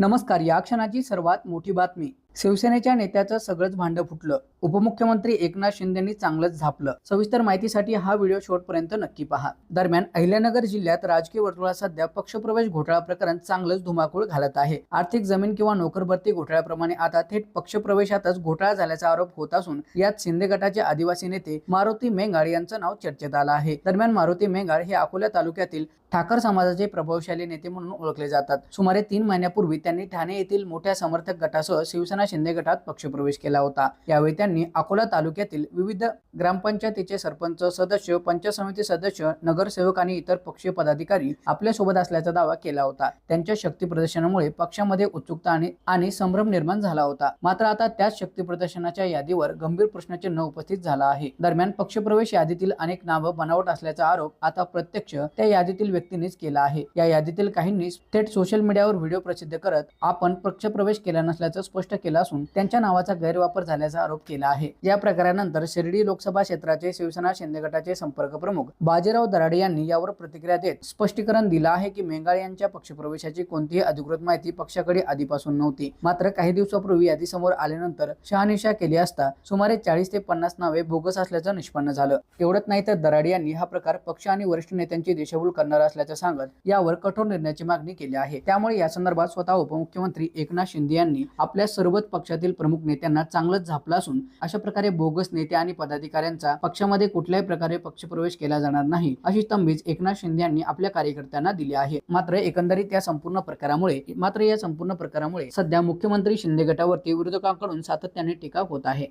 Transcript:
नमस्कार या क्षणाची सर्वात मोठी बातमी. शिवसेनेच्या नेत्याचं सगळंच भांडं फुटलं. उपमुख्यमंत्री एकनाथ शिंदेनी चांगलंच झापलं. सविस्तर माहितीसाठी हा व्हिडिओ शेवटपर्यंत नक्की पहा. दरम्यान अहिल्यानगर जिल्ह्यात राजकीय वर्तुळात सध्या पक्षप्रवेश घोटाळा प्रकरण चांगलंच धुमाकूळ घालत आहे. आर्थिक जमीन किंवा नोकरभरती घोटाळ्याप्रमाणे आता थेट पक्षप्रवेशातच घोटाळा झाल्याचा आरोप होत असून यात शिंदे गटाचे आदिवासी नेते मारुती मेंगाळ यांचं नाव चर्चेत आलं आहे. दरम्यान मारुती मेंगाळ हे अकोला तालुक्यातील ठाकर समाजाचे प्रभावशाली नेते म्हणून ओळखले जातात. सुमारे तीन महिन्यापूर्वी त्यांनी ठाणे येथील मोठ्या समर्थक गटासह शिवसेना शिंदे गटात पक्षप्रवेश केला होता. यावेळी त्यांनी अकोला तालुक्यातील विविध ग्रामपंचायतीचे सरपंच सदस्य पंचायत समिती सदस्य नगरसेवक आणि इतर पक्षीय पदाधिकारी आपल्यासोबत असल्याचा दावा केला होता. त्यांच्या शक्ती प्रदर्शनामुळे पक्षामध्ये उत्सुकता आणि आणि संभ्रम निर्माण झाला होता. मात्र आता त्याच शक्ती प्रदर्शनाच्या यादीवर गंभीर प्रश्नचिन्ह उपस्थित झाला आहे. दरम्यान पक्षप्रवेश यादीतील अनेक नावं बनावट असल्याचा आरोप आता प्रत्यक्ष त्या यादीतील व्यक्तीनेच केला आहे. या यादीतील काहींनी थेट सोशल मीडियावर व्हिडिओ प्रसिद्ध करत आपण पक्षप्रवेश केला नसल्याचं स्पष्ट केलं असून त्यांच्या नावाचा गैरवापर झाल्याचा आरोप केला आहे. या प्रकारानंतर शिर्डी लोकसभा क्षेत्राचे शिवसेना शिंदे गटाचे संपर्क प्रमुख बाजीराव दराडे यांनी यावर प्रतिक्रिया देत स्पष्टीकरण दिलं आहे की मेंगाळे यांच्या पक्षप्रवेशाची कोणतीही अधिकृत माहिती पक्षाकडे आधीपासून नव्हती. मात्र काही दिवसापूर्वी यादी समोर आल्यानंतर शहानिशा केली असता सुमारे चाळीस ते पन्नास नावे बोगस असल्याचं निष्पन्न झालं. एवढंच नाही तर दराडे यांनी हा प्रकार पक्ष आणि वरिष्ठ नेत्यांची दिशाभूल करणार असल्याचं सांगत यावर कठोर निर्णयाची मागणी केली आहे. त्यामुळे या संदर्भात स्वतः उपमुख्यमंत्री एकनाथ शिंदे यांनी आपल्या सर्व सर्वच पक्षातील प्रमुख नेत्यांना चांगलंच झापलं असून अशा प्रकारे बोगस नेते आणि पदाधिकाऱ्यांचा पक्षामध्ये कुठल्याही प्रकारे पक्षप्रवेश केला जाणार नाही अशी तंबीज एकनाथ शिंदे यांनी आपल्या कार्यकर्त्यांना दिली आहे. मात्र एकंदरीत या संपूर्ण प्रकारामुळे मात्र या संपूर्ण प्रकारामुळे सध्या मुख्यमंत्री शिंदे गटावरती विरोधकांकडून सातत्याने टीका होत आहे.